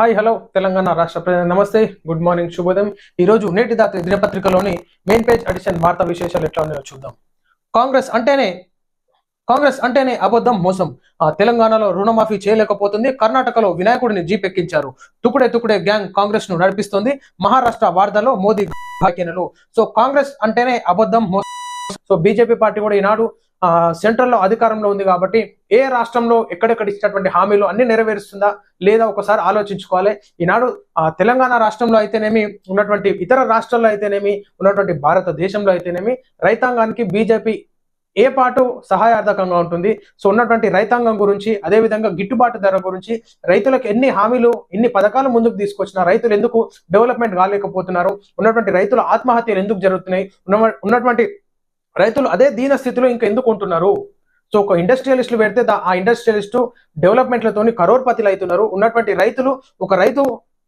Hi hello Telangana రాష్ట్ర ప్రజలు నమస్తే గుడ్ మార్నింగ్ శుభోదయం. ఈ రోజు నేటి దాత్రి దినపత్రికలోని మెయిన్ పేజ్ అడిషన్ వార్తా విశేషాలు ఎట్లా ఉన్నాయో చూద్దాం. కాంగ్రెస్ అంటేనే కాంగ్రెస్ అంటేనే అబద్ధం మోసం. ఆ తెలంగాణలో రుణమాఫీ చేయలేకపోతుంది కర్ణాటకలో వినాయకుడిని జీపెక్కించారు. తుకుడే తుకుడే గ్యాంగ్ కాంగ్రెస్ను నడిపిస్తుంది మహారాష్ట్ర వార్తలో మోదీ వ్యాఖ్యలు సో కాంగ్రెస్ అంటేనే అబద్ధం మోసం. సో బీజేపీ పార్టీ కూడా ఈనాడు ఆ సెంట్రల్లో అధికారంలో ఉంది కాబట్టి ఏ రాష్ట్రంలో ఎక్కడెక్కడ ఇచ్చినటువంటి హామీలు అన్ని నెరవేరుస్తుందా లేదా ఒకసారి ఆలోచించుకోవాలి. ఈనాడు ఆ తెలంగాణ రాష్ట్రంలో అయితేనేమి ఉన్నటువంటి ఇతర రాష్ట్రాల్లో అయితేనేమి ఉన్నటువంటి భారతదేశంలో అయితేనేమి రైతాంగానికి బీజేపీ ఏ పాటు సహాయార్థకంగా ఉంటుంది. సో ఉన్నటువంటి రైతాంగం గురించి అదే విధంగా గిట్టుబాటు ధర గురించి రైతులకు ఎన్ని హామీలు ఎన్ని పథకాలు ముందుకు తీసుకొచ్చిన రైతులు ఎందుకు డెవలప్మెంట్ కాలేకపోతున్నారు? ఉన్నటువంటి రైతుల ఆత్మహత్యలు ఎందుకు జరుగుతున్నాయి? ఉన్నటువంటి రైతులు అదే దీన స్థితిలో ఇంకా ఎందుకు ఉంటున్నారు? సో ఒక ఇండస్ట్రియలిస్టులు పెడితే ఆ ఇండస్ట్రియలిస్టు డెవలప్మెంట్లతోని కరోర్పతిలు అవుతున్నారు ఉన్నటువంటి రైతులు ఒక రైతు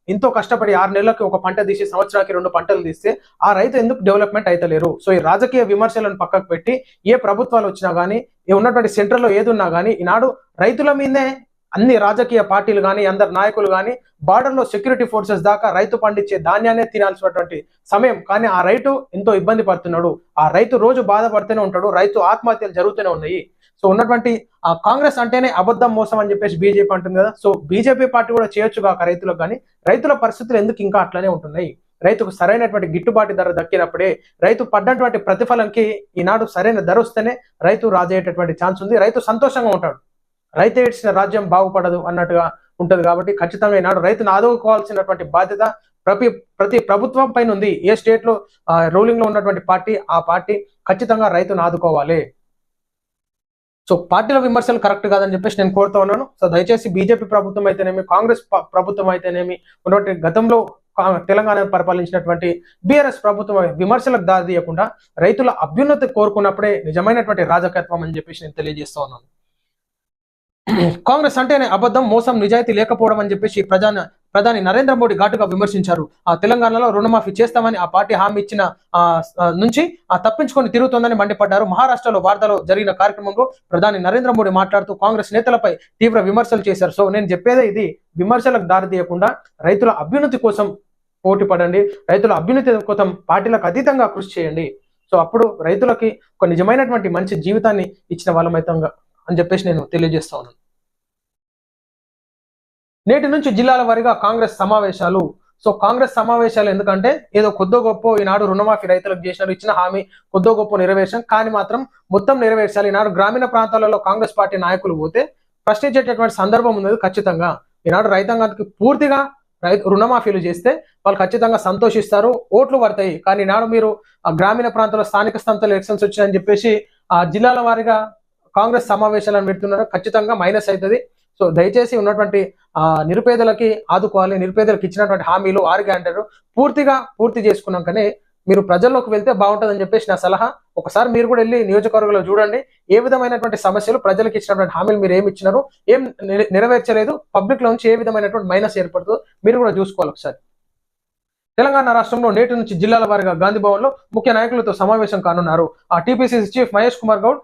ఎంతో కష్టపడి ఆరు నెలలకి ఒక పంట తీసి సంవత్సరానికి రెండు పంటలు తీస్తే ఆ రైతు ఎందుకు డెవలప్మెంట్ అయితలేరు? సో ఈ రాజకీయ విమర్శలను పక్కకు పెట్టి ఏ ప్రభుత్వాలు వచ్చినా కానీ ఉన్నటువంటి సెంటర్లో ఏది ఉన్నా కానీ ఈనాడు రైతుల మీదే అన్ని రాజకీయ పార్టీలు కానీ అందరు నాయకులు కానీ బార్డర్లో సెక్యూరిటీ ఫోర్సెస్ దాకా రైతు పండించే ధాన్యాన్ని తినాల్సినటువంటి సమయం. కానీ ఆ రైతు ఎంతో ఇబ్బంది పడుతున్నాడు. ఆ రైతు రోజు బాధపడుతూనే ఉంటాడు. రైతు ఆత్మహత్యలు జరుగుతూనే ఉన్నాయి. సో ఉన్నటువంటి ఆ కాంగ్రెస్ అంటేనే అబద్ధం మోసం అని చెప్పేసి బీజేపీ అంటుంది కదా. సో బీజేపీ పార్టీ కూడా చేయొచ్చు కాక రైతులకు కానీ రైతుల పరిస్థితులు ఎందుకు ఇంకా అట్లనే ఉంటున్నాయి? రైతుకు సరైనటువంటి గిట్టుబాటు ధర దక్కినప్పుడే రైతు పడ్డటువంటి ప్రతిఫలంకి ఈనాడు సరైన ధర వస్తేనే రైతు రాజయ్యేటటువంటి ఛాన్స్ ఉంది. రైతు సంతోషంగా ఉంటాడు. రైతు ఏడ్చిన రాజ్యం బాగుపడదు అన్నట్టుగా ఉంటది కాబట్టి ఖచ్చితంగా ఈనాడు రైతును ఆదుకోవాల్సినటువంటి బాధ్యత ప్రతి ప్రతి ప్రభుత్వం పైన ఉంది. ఏ స్టేట్లో రూలింగ్లో ఉన్నటువంటి పార్టీ ఆ పార్టీ ఖచ్చితంగా రైతును ఆదుకోవాలి. సో పార్టీల విమర్శలు కరెక్ట్ కాదని చెప్పేసి నేను కోరుతా ఉన్నాను. సో దయచేసి బీజేపీ ప్రభుత్వం అయితేనేమి కాంగ్రెస్ ప్రభుత్వం అయితేనేమి ఉన్నటువంటి గతంలో తెలంగాణ పరిపాలించినటువంటి బీఆర్ఎస్ ప్రభుత్వం విమర్శలకు దారి తీయకుండా రైతుల అభ్యున్నతి కోరుకున్నప్పుడే నిజమైనటువంటి రాజకత్వం అని చెప్పేసి నేను తెలియజేస్తా ఉన్నాను. కాంగ్రెస్ అంటేనే అబద్ధం మోసం నిజాయితీ లేకపోవడం అని చెప్పేసి ప్రధాని ప్రధాని నరేంద్ర మోడీ ఘాటుగా విమర్శించారు. ఆ తెలంగాణలో రుణమాఫీ చేస్తామని ఆ పార్టీ హామీ ఇచ్చిన ఆ, నుంచి ఆ తప్పించుకొని తిరుగుతోందని మండిపడ్డారు. మహారాష్ట్రలో వార్తలో జరిగిన కార్యక్రమంలో ప్రధాని నరేంద్ర మోడీ మాట్లాడుతూ కాంగ్రెస్ నేతలపై తీవ్ర విమర్శలు చేశారు. సో నేను చెప్పేదే ఇది. విమర్శలకు దారి తీయకుండా రైతుల అభ్యున్నతి కోసం పోటీ పడండి. రైతుల అభ్యున్నతి కోసం పార్టీలకు అతీతంగా కృషి చేయండి. సో అప్పుడు రైతులకి ఒక నిజమైనటువంటి మంచి జీవితాన్ని ఇచ్చిన వాళ్ళమైతంగా అని చెప్పేసి నేను తెలియజేస్తా ఉన్నాను. నేటి నుంచి జిల్లాల వారీగా కాంగ్రెస్ సమావేశాలు సో కాంగ్రెస్ సమావేశాలు ఎందుకంటే ఏదో కొద్దో గొప్ప ఈనాడు రుణమాఫీ రైతులకు చేసినారు ఇచ్చిన హామీ కొద్దో గొప్ప నెరవేర్చాం కానీ మాత్రం మొత్తం నెరవేర్చాలి. ఈనాడు గ్రామీణ ప్రాంతాలలో కాంగ్రెస్ పార్టీ నాయకులు పోతే ప్రశ్నించేటటువంటి సందర్భం ఉన్నది ఖచ్చితంగా. ఈనాడు రైతాంగానికి పూర్తిగా రైతు రుణమాఫీలు చేస్తే వాళ్ళు ఖచ్చితంగా సంతోషిస్తారు ఓట్లు పడతాయి. కానీ ఈనాడు మీరు ఆ గ్రామీణ ప్రాంతాల్లో స్థానిక సంస్థల ఎలక్షన్స్ వచ్చాయని చెప్పేసి ఆ జిల్లాల వారీగా కాంగ్రెస్ సమావేశాలను పెడుతున్నారు. ఖచ్చితంగా మైనస్ అవుతుంది. సో దయచేసి ఉన్నటువంటి నిరుపేదలకి ఆదుకోవాలి. నిరుపేదలకు ఇచ్చినటువంటి హామీలు ఆరు గ్యారంటీలు పూర్తిగా పూర్తి చేసుకున్నాకనే మీరు ప్రజల్లోకి వెళ్తే బాగుంటుందని చెప్పేసి నా సలహా. ఒకసారి మీరు కూడా వెళ్ళి నియోజకవర్గంలో చూడండి. ఏ విధమైనటువంటి సమస్యలు ప్రజలకు ఇచ్చినటువంటి హామీలు మీరు ఏమి ఇచ్చినారు ఏం నెరవేర్చలేదు పబ్లిక్లో నుంచి ఏ విధమైనటువంటి మైనస్ ఏర్పడుతుందో మీరు కూడా చూసుకోవాలి ఒకసారి. తెలంగాణ రాష్ట్రంలో నేటి నుంచి జిల్లాల వారీగా గాంధీ భవన్లో ముఖ్య నాయకులతో సమావేశం కానున్నారు. ఆ TPCC chief Mahesh Kumar Goud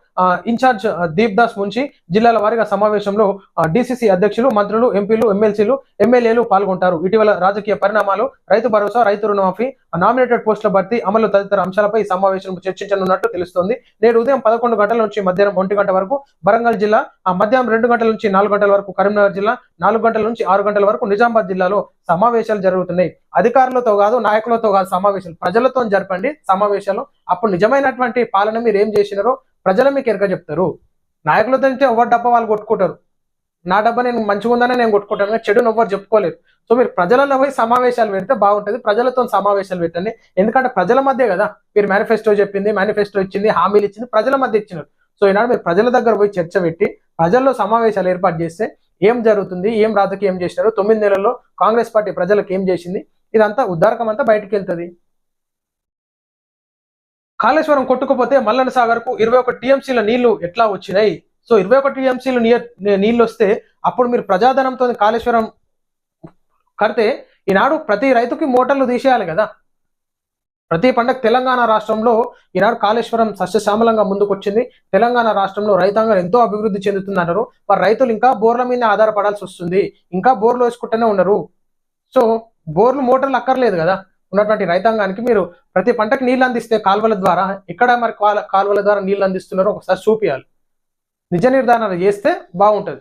incharge Deep Das Munshi జిల్లాల వారీగా సమావేశంలో డిసిసి అధ్యక్షులు మంత్రులు ఎంపీలు ఎమ్మెల్సీలు ఎమ్మెల్యేలు పాల్గొంటారు. ఇటీవల రాజకీయ పరిణామాలు రైతు భరోసా రైతు రుణమాఫీ నామినేటెడ్ పోస్టుల భర్తీ అమలు తదితర అంశాలపై సమావేశం చర్చించనున్నట్టు తెలుస్తోంది. నేడు ఉదయం పదకొండు గంటల నుంచి మధ్యాహ్నం ఒంటి గంట వరకు వరంగల్ జిల్లా మధ్యాహ్నం రెండు గంటల నుంచి నాలుగు గంటల వరకు కరీంనగర్ జిల్లా నాలుగు గంటల నుంచి ఆరు గంటల వరకు నిజామాబాద్ జిల్లాలో సమావేశాలు జరుగుతున్నాయి. అధికారులతో కాదు నాయకులతో కాదు సమావేశాలు ప్రజలతో జరపండి సమావేశాలు. అప్పుడు నిజమైనటువంటి పాలన మీరు ఏం చేసినారో ప్రజలు మీకు ఎరక చెప్తారు. నాయకులతో అంటే ఎవరి డబ్బా వాళ్ళు కొట్టుకుంటారు. నా డబ్బా నేను మంచిగా ఉందనే నేను కొట్టుకుంటాను కానీ చెడును ఎవ్వరు చెప్పుకోలేరు. సో మీరు ప్రజలలో పోయి సమావేశాలు పెడితే బాగుంటుంది. ప్రజలతో సమావేశాలు పెట్టండి. ఎందుకంటే ప్రజల మధ్య కదా మీరు మేనిఫెస్టో చెప్పింది మేనిఫెస్టో ఇచ్చింది హామీలు ఇచ్చింది ప్రజల మధ్య ఇచ్చినారు. సో ఈనాడు మీరు ప్రజల దగ్గర పోయి చర్చ పెట్టి ప్రజల్లో సమావేశాలు ఏర్పాటు చేస్తే ఏం జరుగుతుంది ఏం రాజకీయం చేసినారు తొమ్మిది నెలల్లో కాంగ్రెస్ పార్టీ ప్రజలకు ఏం చేసింది ఇదంతా ఉద్దారకం అంతా బయటకు వెళ్తుంది. కాళేశ్వరం కొట్టుకుపోతే మల్లన్న సాగర్కు ఇరవై ఒక టీఎంసీల నీళ్ళు ఎట్లా వచ్చినాయి? సో ఇరవై ఒక టీఎంసీలు నీళ్ళు వస్తే అప్పుడు మీరు ప్రజాధనంతో కాళేశ్వరం కడితే ఈనాడు ప్రతి రైతుకి మోటార్లు తీసేయాలి కదా. ప్రతి పండగ తెలంగాణ రాష్ట్రంలో ఈనాడు కాళేశ్వరం సస్యశ్యామలంగా ముందుకొచ్చింది. తెలంగాణ రాష్ట్రంలో రైతాంగం ఎంతో అభివృద్ధి చెందుతుందన్నారు. మరి రైతులు ఇంకా బోర్ల మీద ఆధారపడాల్సి వస్తుంది. ఇంకా బోర్లు వేసుకుంటూనే ఉన్నారు సో బోర్లు మోటార్లు అక్కర్లేదు కదా. ఉన్నటువంటి రైతాంగానికి మీరు ప్రతి పంటకు నీళ్ళు అందిస్తే కాలువల ద్వారా ఎక్కడ మరి కాల- కాలువల ద్వారా నీళ్ళు అందిస్తున్నారో ఒకసారి చూపించాలి నిజ నిర్ధారణ చేస్తే బాగుంటుంది.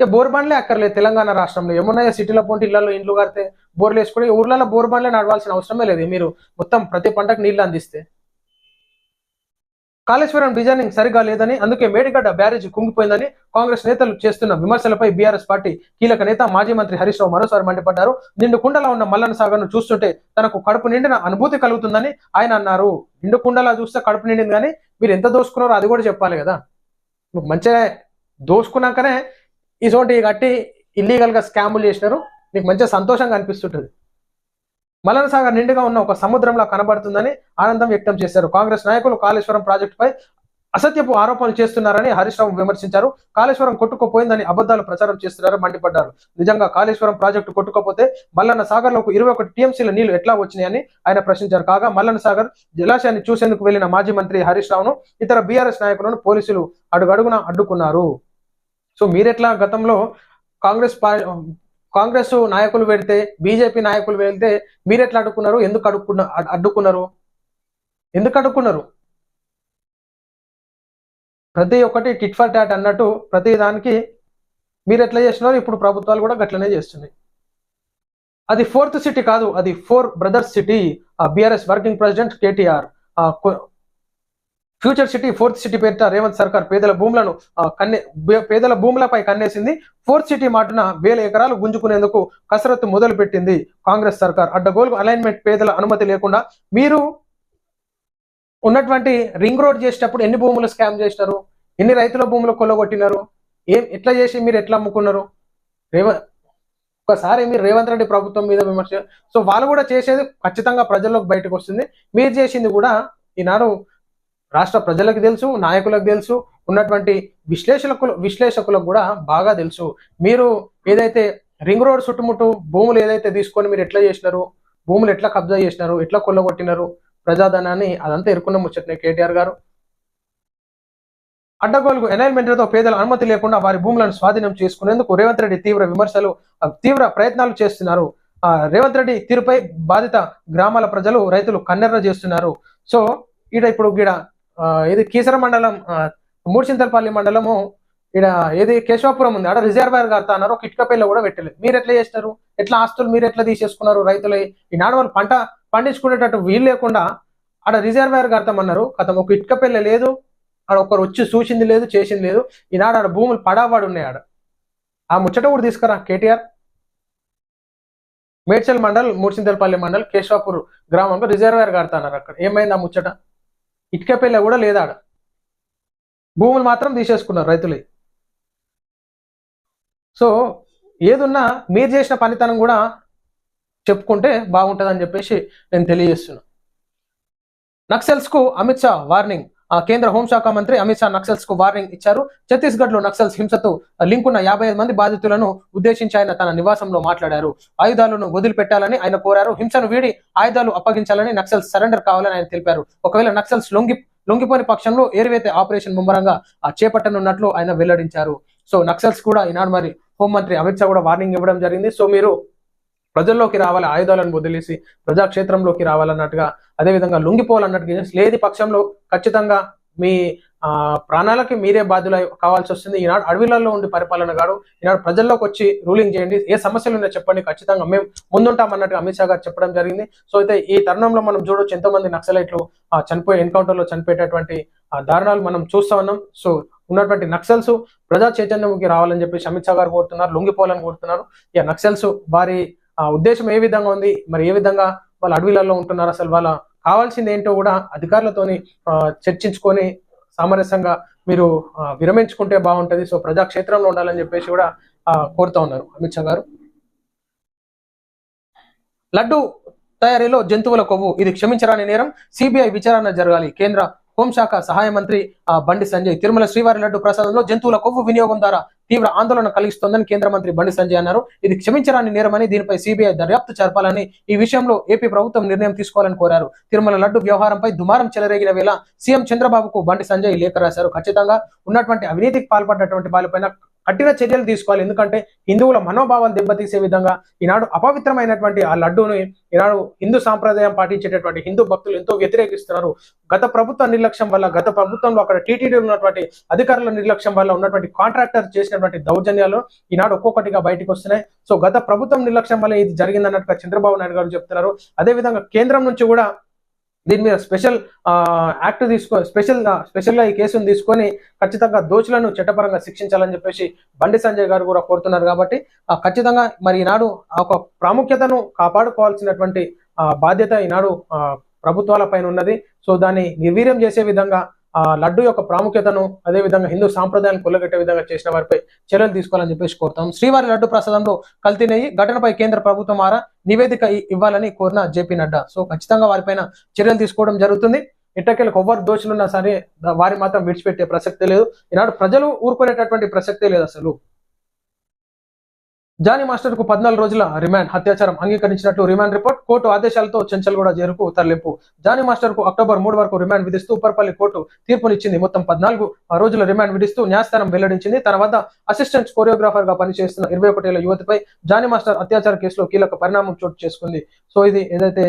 ఇక బోర్ బండ్లే అక్కర్లేదు తెలంగాణ రాష్ట్రంలో. ఏమున్నాయో? సిటీలో పోంటి ఇళ్ళలో ఇండ్లు కడితే బోర్లు వేసుకుని ఊర్లలో బోర్ బండ్లే నడవాల్సిన అవసరమే లేదు. మీరు మొత్తం ప్రతి పంటకు నీళ్ళు అందిస్తే. కాళేశ్వరం డిజైనింగ్ సరిగా లేదని అందుకే మేడిగడ్డ బ్యారేజ్ కుంగిపోయిందని కాంగ్రెస్ నేతలు చేస్తున్న విమర్శలపై బీఆర్ఎస్ పార్టీ కీలక నేత మాజీ మంత్రి హరీష్ రావు మరోసారి మండిపడ్డారు. నిండు కుండలా ఉన్న మల్లన్న సాగర్ను చూస్తుంటే తనకు కడుపు నిండిన అనుభూతి కలుగుతుందని ఆయన అన్నారు. నిండు కుండలా చూస్తే కడుపు నిండింది కానీ మీరు ఎంత దోసుకున్నారో అది కూడా చెప్పాలి కదా. నువ్వు మంచిగా దోసుకున్నాకనే ఇటువంటి కట్టి ఇల్లీగల్గా స్కాములు చేసినారు. నీకు మంచిగా సంతోషంగా అనిపిస్తుంటుంది. మలన సాగర్ నిండుగా ఉన్న ఒక సముద్రంలా కనబడుతుందని ఆనందం వ్యక్తం చేశారు. కాంగ్రెస్ నాయకులు కాళేశ్వరం ప్రాజెక్టుపై అసత్యపు ఆరోపణలు చేస్తున్నారని హరీష్ రావు విమర్శించారు. కాళేశ్వరం కొట్టుకుపోయిందని అబద్దాలు ప్రచారం చేస్తున్నారని మండిపడ్డారు. నిజంగా కాళేశ్వరం ప్రాజెక్టు కొట్టుకోపోతే మల్లన్న సాగర్లో ఇరవై ఒకటి టీఎంసీల నీళ్ళు ఎట్లా వచ్చినాయని ఆయన ప్రశ్నించారు. కాగా మల్లన్న సాగర్ జలాశయాన్ని చూసేందుకు వెళ్ళిన మాజీ మంత్రి హరీష్ రావును ఇతర బీఆర్ఎస్ నాయకులను పోలీసులు అడుగడుగున అడ్డుకున్నారు. సో మీరెట్లా గతంలో కాంగ్రెస్ కాంగ్రెస్ నాయకులు వెళ్తే బీజేపీ నాయకులు వెళ్తే ఎట్లా అడ్డుకున్నారు ఎందుకు అడుక్కున్న అడ్డుకున్నారు? ఎందుకు అడుక్కున్నారు? ప్రతి ఒక్కటి టిట్ ఫర్ టాట్ అన్నట్టు ప్రతి దానికి మీరు ఎట్లా చేస్తున్నారు? ఇప్పుడు ప్రభుత్వాలు కూడా గట్లనే చేస్తున్నాయి. అది ఫోర్త్ సిటీ కాదు అది four brothers city. BRS working president KTR. Future city fourth city పేరిట రేవంత్ సర్కార్ పేదల భూములను కన్నే పేదల భూములపై కన్నేసింది. ఫోర్త్ సిటీ మాటున వేల ఎకరాలు గుంజుకునేందుకు కసరత్తు మొదలు పెట్టింది కాంగ్రెస్ సర్కార్. అడ్డగోలు అలైన్మెంట్ పేదల అనుమతి లేకుండా మీరు ఉన్నటువంటి రింగ్ రోడ్ చేసేటప్పుడు ఎన్ని భూములు స్కామ్ చేసినారు? ఎన్ని రైతుల భూములు కొల్లగొట్టినారు? ఏం ఎట్లా చేసి మీరు ఎట్లా అమ్ముకున్నారు? రేవంత్ ఒకసారి మీరు రేవంత్ రెడ్డి ప్రభుత్వం మీద విమర్శ సో వాళ్ళు కూడా చేసేది ఖచ్చితంగా ప్రజల్లోకి బయటకు వస్తుంది. మీరు చేసింది కూడా ఈనాడు రాష్ట్ర ప్రజలకు తెలుసు నాయకులకు తెలుసు ఉన్నటువంటి విశ్లేషకులు విశ్లేషకులకు కూడా బాగా తెలుసు. మీరు ఏదైతే రింగ్ రోడ్ చుట్టుముట్టు భూములు ఏదైతే తీసుకొని మీరు ఎట్లా చేసినారు భూములు ఎట్లా కబ్జా చేసినారు ఎట్లా కొల్లగొట్టినారు ప్రజాధనాన్ని అదంతా ఎరుకున్న ముచ్చట్నే కేటీఆర్ గారు. అడ్డగోలుకు ఎనైల్మెంట్లతో పేదల అనుమతి లేకుండా వారి భూములను స్వాధీనం చేసుకునేందుకు రేవంత్ రెడ్డి తీవ్ర విమర్శలు తీవ్ర ప్రయత్నాలు చేస్తున్నారు. ఆ, రేవంత్ రెడ్డి తీరుపై బాధిత గ్రామాల ప్రజలు రైతులు కన్నెర్ర చేస్తున్నారు. సో ఈడ ఇప్పుడు ఈడ ఇది కీసర మండలం మూడుచింతలపల్లి మండలము ఈడ ఏది కేశవాపురం ఉంది. ఆడ రిజర్వాయర్ కడతా అన్నారు. ఒక ఇటుకపల్లి కూడా పెట్టలేదు. మీరు ఎట్లా చేస్తారు? ఎట్లా ఆస్తులు మీరు ఎట్లా తీసేసుకున్నారు రైతులు? ఈనాడు వాళ్ళు పంట పండించుకునేటట్టు వీలు లేకుండా ఆడ రిజర్వాయర్ కడతామన్నారు కథం ఒక ఇటుకపల్లి లేదు. ఆడ ఒకరు వచ్చి చూసింది లేదు చేసింది లేదు. ఈనాడు ఆడ భూములు పడాబడి ఉన్నాయి ఆడ. ఆ ముచ్చట కూడా తీసుకురా కేటీఆర్. మేడ్చల్ మండల్ మూడుచింతలపల్లి మండల్ కేశవాపూర్ గ్రామంలో రిజర్వాయర్ కడతాన్నారు అక్కడ. ఏమైంది ఆ ముచ్చట? ఇటుకపల్లి కూడా లేదు భూములు మాత్రం తీసేసుకున్నారు రైతులే. సో ఏదున్నా మీరు చేసిన పనితనం కూడా చెప్పుకుంటే బాగుంటుందని చెప్పేసి నేను తెలియజేస్తున్నా. నక్సల్స్కు అమిత్ షా వార్నింగ్. కేంద్ర హోంశాఖ మంత్రి అమిత్ షా నక్సల్స్కు వార్నింగ్ ఇచ్చారు. ఛత్తీస్గఢ్లో నక్సల్స్ హింసతో లింక్ ఉన్న యాభై ఐదు మంది బాధితులను ఉద్దేశించి ఆయన తన నివాసంలో మాట్లాడారు. ఆయుధాలను వదిలిపెట్టాలని ఆయన కోరారు. హింసను వీడి ఆయుధాలు అప్పగించాలని నక్సల్స్ సరెండర్ కావాలని ఆయన తెలిపారు. ఒకవేళ నక్సల్స్ లొంగి లొంగిపోని పక్షంలో ఏరువేత ఆపరేషన్ ముమ్మరంగా ఆ, చేపట్టనున్నట్లు ఆయన వెల్లడించారు. సో నక్సల్స్ కూడా ఈనాడు మరి హోంమంత్రి అమిత్ షా కూడా వార్నింగ్ ఇవ్వడం జరిగింది. సో మీరు ప్రజల్లోకి రావాలి ఆయుధాలను వదిలేసి ప్రజాక్షేత్రంలోకి రావాలన్నట్టుగా అదేవిధంగా లొంగిపోవాలన్నట్టుగా లేని పక్షంలో ఖచ్చితంగా మీ ప్రాణాలకి మీరే బాధ్యులు కావాల్సి వస్తుంది. ఈనాడు అడవిలలో ఉండి పరిపాలన గాడు ఈనాడు ప్రజల్లోకి వచ్చి రూలింగ్ చేయండి. ఏ సమస్యలు ఉన్నాయో చెప్పండి. ఖచ్చితంగా మేము ముందుంటాం అన్నట్టుగా అమిత్ షా గారు చెప్పడం జరిగింది. సో అయితే ఈ తరుణంలో మనం చూడొచ్చు ఎంతోమంది నక్సలైట్లు ఆ, చనిపోయే ఎన్కౌంటర్లో చనిపోయేటటువంటి ఆ, దారుణాలు మనం చూస్తా ఉన్నాం. సో ఉన్నటువంటి నక్సల్స్ ప్రజా చైతన్యంకి రావాలని చెప్పేసి అమిత్ షా గారు కోరుతున్నారు. లొంగిపోవాలని కోరుతున్నారు. ఇక నక్సల్స్ వారి ఆ, ఉద్దేశం ఏ విధంగా ఉంది? మరి ఏ విధంగా వాళ్ళు అడవిలలో ఉంటున్నారు అసలు? వాళ్ళ కావాల్సింది ఏంటో కూడా అధికారులతోని ఆ, చర్చించుకొని సామరస్యంగా మీరు విరమించుకుంటే బాగుంటుంది. సో ప్రజాక్షేత్రంలో ఉండాలని చెప్పేసి కూడా కోరుతా ఉన్నారు. అమిత్ షా గారు. లడ్డు తయారీలో జంతువుల కొవ్వు. ఇది క్షమించరాని నేరం. సిబిఐ విచారణ జరగాలి. కేంద్ర హోంశాఖ సహాయ మంత్రి ఆ, బండి సంజయ్. తిరుమల శ్రీవారి లడ్డు ప్రసాదంలో జంతువుల కొవ్వు వినియోగం ద్వారా తీవ్ర ఆందోళన కలిగిస్తోందని కేంద్ర మంత్రి బండి సంజయ్ అన్నారు. ఇది క్షమించరాని నేరమని దీనిపై సిబిఐ దర్యాప్తు జరపాలని ఈ విషయంలో ఏపీ ప్రభుత్వం నిర్ణయం తీసుకోవాలని కోరారు. తిరుమల లడ్డు వ్యవహారంపై దుమారం చెలరేగిన వేళ సీఎం చంద్రబాబుకు బండి సంజయ్ లేఖ రాశారు. ఖచ్చితంగా ఉన్నటువంటి అవినీతికి పాల్పడినటువంటి వాళ్ళపైన కఠిన చర్యలు తీసుకోవాలి. ఎందుకంటే హిందువుల మనోభావాలు దెబ్బతీసే విధంగా ఈనాడు అపవిత్రమైనటువంటి ఆ లడ్డూని ఈనాడు హిందూ సాంప్రదాయం పాటించేటటువంటి హిందూ భక్తులు ఎంతో వ్యతిరేకిస్తున్నారు. గత ప్రభుత్వ నిర్లక్ష్యం వల్ల గత ప్రభుత్వంలో అక్కడ టీటీడీ ఉన్నటువంటి అధికారుల నిర్లక్ష్యం వల్ల ఉన్నటువంటి కాంట్రాక్టర్ చేసినటువంటి దౌర్జన్యాలు ఈనాడు ఒక్కొక్కటిగా బయటకు వస్తున్నాయి. సో గత ప్రభుత్వం నిర్లక్ష్యం వల్ల ఇది జరిగిందన్నట్టుగా చంద్రబాబు నాయుడు గారు చెప్తున్నారు. అదేవిధంగా కేంద్రం నుంచి కూడా దీని మీద స్పెషల్ యాక్ట్ తీసుకో స్పెషల్ స్పెషల్గా ఈ కేసును తీసుకొని ఖచ్చితంగా దోషులను చట్టపరంగా శిక్షించాలని చెప్పేసి బండి సంజయ్ గారు కూడా కోరుతున్నారు కాబట్టి ఖచ్చితంగా మరి ఈనాడు ఒక ప్రాముఖ్యతను కాపాడుకోవాల్సినటువంటి బాధ్యత ఈనాడు ప్రభుత్వాల పైన ఉన్నది. సో దాన్ని నిర్వీర్యం చేసే విధంగా లడ్డు యొక్క ప్రాముఖ్యతను అదేవిధంగా హిందూ సాంప్రదాయాన్ని కొల్లగట్టే విధంగా చేసిన వారిపై చర్యలు తీసుకోవాలని చెప్పేసి కోరుతాం. శ్రీవారి లడ్డు ప్రసాదంలో కల్తీ నెయ్యి ఘటనపై కేంద్ర ప్రభుత్వం ఆరా నివేదిక ఇవ్వాలని కోరిన జేపీ నడ్డా. సో ఖచ్చితంగా వారిపైన చర్యలు తీసుకోవడం జరుగుతుంది. ఇట్టకెళ్ళకి ఎవ్వరు దోషులున్నా సరే వారి మాత్రం విడిచిపెట్టే ప్రసక్తే లేదు. ఈనాడు ప్రజలు ఊరుకునేటటువంటి ప్రసక్తే లేదు అసలు. జానీ మాస్టర్కు పద్నాలుగు రోజుల రిమాండ్. అత్యాచారం అంగీకరించినట్టు రిమాండ్ రిపోర్ట్. కోర్టు ఆదేశాలతో చెంచల్గూడ జైలుకు తరలింపు. జానీ మాస్టర్కు అక్టోబర్ మూడు వరకు రిమాండ్ విధిస్తూ ఉప్పర్పల్లి కోర్టు తీర్పునిచ్చింది. మొత్తం పద్నాలుగు రోజుల రిమాండ్ విధిస్తూ న్యాయస్థానం వెల్లడించింది. తన వద్ద అసిస్టెంట్ కొరియోగ్రాఫర్గా పనిచేస్తున్న ఇరవై ఒకటేళ్ళ యువతిపై జానీ మాస్టర్ అత్యాచార కేసులో కీలక పరిణామం చోటు చేసుకుంది. సో ఇది ఏదైతే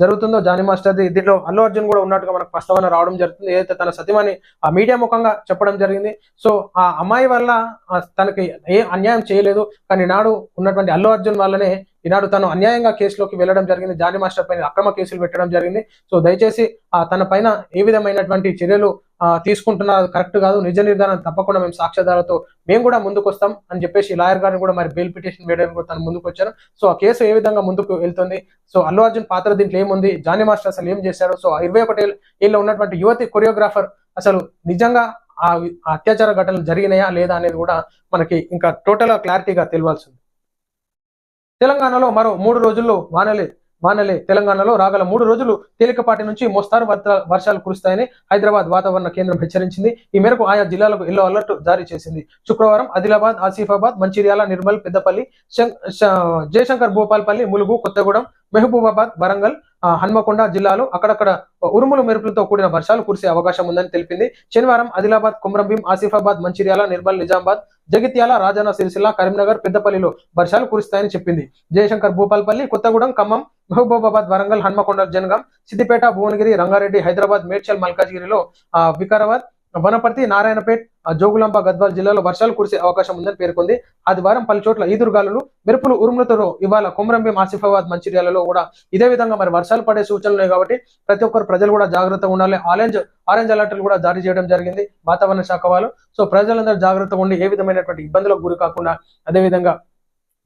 జరుగుతుందో జానీ మాస్టర్ దీంట్లో అల్లు అర్జున్ కూడా ఉన్నట్టుగా మనకు ప్రస్తావన రావడం జరుగుతుంది. ఏదైతే తన సతీమణి ఆ మీడియా ముఖంగా చెప్పడం జరిగింది. సో ఆ అమ్మాయి వల్ల తనకి ఏ అన్యాయం చేయలేదు. కానీ నాడు ఉన్నటువంటి అల్లు అర్జున్ వల్లనే ఈనాడు తను అన్యాయంగా కేసులోకి వెళ్ళడం జరిగింది. జానీ మాస్టర్ పైన అక్రమ కేసులు పెట్టడం జరిగింది. సో దయచేసి ఆ తన పైన ఏ విధమైనటువంటి చర్యలు తీసుకుంటున్నారు కరెక్ట్ కాదు. నిజ నిర్ధారణ తప్పకుండా మేము సాక్ష్యాధారాలతో మేము కూడా ముందుకు వస్తాం అని చెప్పేసి లాయర్ గారిని కూడా మరి బెయిల్ పిటిషన్ వేయడానికి కూడా తను ముందుకు వచ్చారు సో ఆ కేసు ఏ విధంగా ముందుకు వెళ్తుంది? సో అల్లు అర్జున్ పాత్ర దీంట్లో ఏముంది? జానీ మాస్టర్ అసలు ఏం చేశాడు సో ఇరవై ఒకటి ఏళ్ళ ఉన్నటువంటి యువతి కొరియోగ్రాఫర్ అసలు నిజంగా ఆ అత్యాచార ఘటనలు జరిగినాయా లేదా అనేది కూడా మనకి ఇంకా టోటల్ క్లారిటీగా తెలియాల్సింది తెలంగాణలో మరో మూడు రోజుల్లో వానలే వానలే. తెలంగాణలో రాగల మూడు రోజులు తేలికపాటి నుంచి మోస్తారు. వర్త- వర్షాలు కురుస్తాయని హైదరాబాద్ వాతావరణ కేంద్రం హెచ్చరించింది. ఈ మేరకు ఆయా జిల్లాలకు ఎల్లో అలర్ట్ జారీ చేసింది. శుక్రవారం ఆదిలాబాద్ ఆసిఫాబాద్ మంచిర్యాల నిర్మల్ పెద్దపల్లి శం- శ- జయశంకర్ భూపాల్పల్లి ములుగు కొత్తగూడెం మహబూబాబాద్ వరంగల్ హన్మకొండ జిల్లాలో అక్కడక్కడ ఉరుములు మెరుపులతో కూడిన వర్షాలు కురిసే అవకాశం ఉందని తెలిపింది. శనివారం ఆదిలాబాద్ కుమ్రంభీం ఆసిఫాబాద్ మంచిర్యాల నిర్మల్ నిజామాబాద్ జగిత్యాల రాజానా సిరిసిల్ల కరీంనగర్ పెద్దపల్లిలో వర్షాలు కురుస్తాయని చెప్పింది. జయశంకర్ భూపాల్పల్లి కొత్తగూడెం ఖమ్మం మహబూబాబాద్ వరంగల్ హన్మకొండ జనగాం సిద్దిపేట భువనగిరి రంగారెడ్డి హైదరాబాద్ మేడ్చల్ మల్కాజ్గిరిలో వికారాబాద్ వనపర్తి నారాయణపేట్ జోగులాంబ గద్వాల్ జిల్లాలో వర్షాలు కురిసే అవకాశం ఉందని పేర్కొంది. ఆదివారం పలు చోట్ల ఈదురుగాలులు మెరుపులు ఉరుములతో ఇవాళ కొమరంభీం ఆసిఫాబాద్ మంచిర్యాలలో కూడా ఇదే విధంగా మరి వర్షాలు పడే సూచనలు ఉన్నాయి కాబట్టి ప్రతి ఒక్కరు ప్రజలు కూడా జాగ్రత్తగా ఉండాలి. ఆరెంజ్ ఆరెంజ్ అలర్ట్లు కూడా జారీ చేయడం జరిగింది వాతావరణ శాఖ వాళ్ళు. సో ప్రజలందరూ జాగ్రత్తగా ఉండి ఏ విధమైనటువంటి ఇబ్బందులకు గురి కాకుండా అదేవిధంగా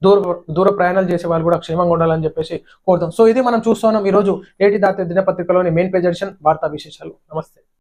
దూర దూర ప్రయాణాలు చేసే వాళ్ళు కూడా క్షేమంగా ఉండాలని చెప్పేసి కోరుతాం. సో ఇది మనం చూస్తున్నాం ఈ రోజు నేటి దాత దినపత్రికలోని మెయిన్ పేజ్ ఎడిషన్ వార్తా విశేషాలు. నమస్తే.